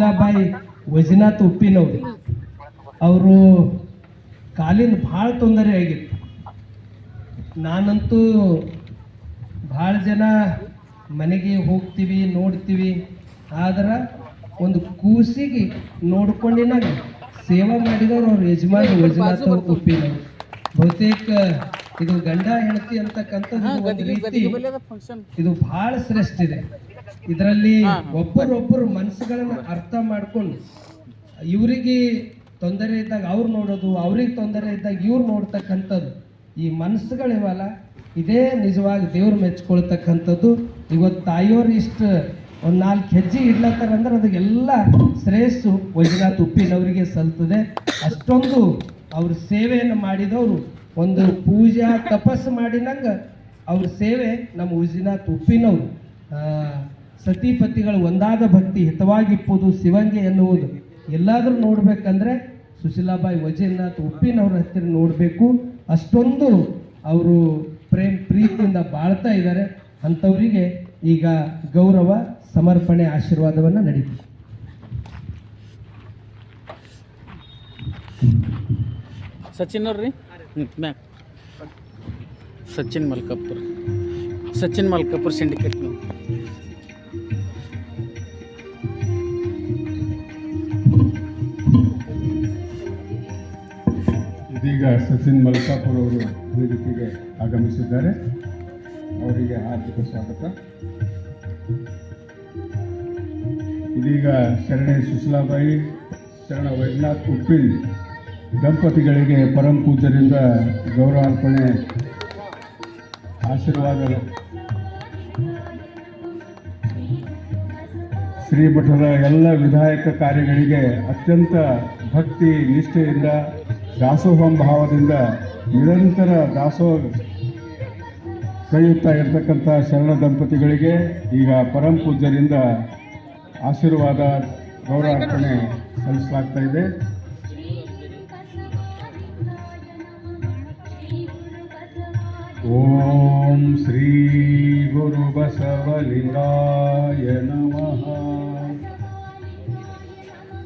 ಸುಶೀಲಾಬಾಯಿ ವಜನಾಥ್ ಉಪ್ಪಿನವ್ರು ಅವರು ಕಾಲಿನ ಭಾಳ ತೊಂದರೆ ಆಗಿತ್ತು. ನಾನಂತೂ ಭಾಳ ಜನ ಮನೆಗೆ ಹೋಗ್ತೀವಿ ನೋಡ್ತೀವಿ. ಆದ್ರೆ ಒಂದು ಕೂಸಿಗೆ ನೋಡ್ಕೊಂಡಿನ ಸೇವಾ ಮಾಡಿದವ್ರು ಅವ್ರ ಯಜಮಾನ ವಜನಾಥ್ ಉಪ್ಪಿನವ್ರು ಬಹುತೇಕ ಇದು ಗಂಡ ಹೆಂಡತಿ ಅಂತಕ್ಕಂಥದ್ದು ಇದು ಬಹಳ ಶ್ರೇಷ್ಠ ಇದೆ. ಇದರಲ್ಲಿ ಒಬ್ಬರೊಬ್ಬರು ಮನಸ್ಸುಗಳನ್ನ ಅರ್ಥ ಮಾಡ್ಕೊಂಡು ಇವರಿಗೆ ತೊಂದರೆ ಇದ್ದಾಗ ಅವ್ರು ನೋಡೋದು ಅವ್ರಿಗೆ ತೊಂದರೆ ಇದ್ದಾಗ ಇವ್ರು ನೋಡ್ತಕ್ಕಂಥದ್ದು ಈ ಮನಸ್ಸುಗಳಿವಲ್ಲ ಇದೇ ನಿಜವಾಗಿ ದೇವ್ರು ಮೆಚ್ಕೊಳ್ತಕ್ಕಂಥದ್ದು. ಇವತ್ತು ತಾಯಿಯವ್ರು ಇಷ್ಟು ಒಂದು ನಾಲ್ಕು ಹೆಜ್ಜೆ ಇಡ್ಲತ್ತಾರ ಅಂದ್ರೆ ಅದಕ್ಕೆಲ್ಲ ಶ್ರೇಯಸ್ಸು ವೈದ್ಯನಾಥ್ ಉಪ್ಪಿನವರಿಗೆ ಸಲ್ತದೆ. ಅಷ್ಟೊಂದು ಅವ್ರ ಸೇವೆಯನ್ನು ಮಾಡಿದವರು ಒಂದು ಪೂಜಾ ತಪಸ್ಸು ಮಾಡಿನಂಗ ಅವ್ರ ಸೇವೆ ನಮ್ಮ ಉಜಿನಾಥ್ ಉಪ್ಪಿನವರು. ಆ, ಸತಿಪತಿಗಳು ಒಂದಾದ ಭಕ್ತಿ ಹಿತವಾಗಿಪ್ಪುದು ಶಿವಂಗೆ ಎನ್ನುವುದು. ಎಲ್ಲಾದರೂ ನೋಡ್ಬೇಕಂದ್ರೆ ಸುಶೀಲಾಬಾಯಿ ವಜೀರ್ನಾಥ್ ಉಪ್ಪಿನವ್ರ ಹತ್ತಿರ ನೋಡಬೇಕು. ಅಷ್ಟೊಂದು ಅವರು ಪ್ರೇಮ್ ಪ್ರೀತಿಯಿಂದ ಬಾಳ್ತಾ ಇದ್ದಾರೆ. ಅಂಥವರಿಗೆ ಈಗ ಗೌರವ, ಸಮರ್ಪಣೆ, ಆಶೀರ್ವಾದವನ್ನು ನಡೀತೀವಿ ಸಚಿನ್ ಅವ್ರಿ ಸಚಿನ್ ಮಲ್ಕಾಪುರ್ ಸಚಿನ್ ಮಲ್ಕಾಪುರ್ ಸಿಂಡಿಕೇಟ್ ಇದೀಗ ಸಚಿನ್ ಮಲ್ಕಾಪುರ್ ಅವರು ವೇದಿಕೆಗೆ ಆಗಮಿಸಿದ್ದಾರೆ. ಅವರಿಗೆ ಹಾರ್ದಿಕ ಸ್ವಾಗತ. ಇದೀಗ ಶರಣೆ ಸುಶಲಾಬಾಯಿ, ಶರಣ ವೈದ್ಯನಾಥ್ ಉಪ್ಪಿಲ್ ದಂಪತಿಗಳಿಗೆ ಪರಂ ಪೂಜರಿಂದ ಗೌರವಾರ್ಪಣೆ ಆಶೀರ್ವಾದ. ಶ್ರೀಮಠದ ಎಲ್ಲ ವಿಧಾಯಕ ಕಾರ್ಯಗಳಿಗೆ ಅತ್ಯಂತ ಭಕ್ತಿ, ನಿಷ್ಠೆಯಿಂದ ದಾಸೋಹಂ ಭಾವದಿಂದ ನಿರಂತರ ದಾಸೋಹ ಕೈಯುತ್ತಾ ಇರತಕ್ಕಂಥ ಶರಣ ದಂಪತಿಗಳಿಗೆ ಈಗ ಪರಂ ಪೂಜ್ಯರಿಂದ ಆಶೀರ್ವಾದ, ಗೌರವಾರ್ಪಣೆ ಸಲ್ಲಿಸಲಾಗ್ತಾ ಇದೆ. ಓಂ ಶ್ರೀ ಗುರು ಬಸವಲಿಂಗಾಯ ನಮಃ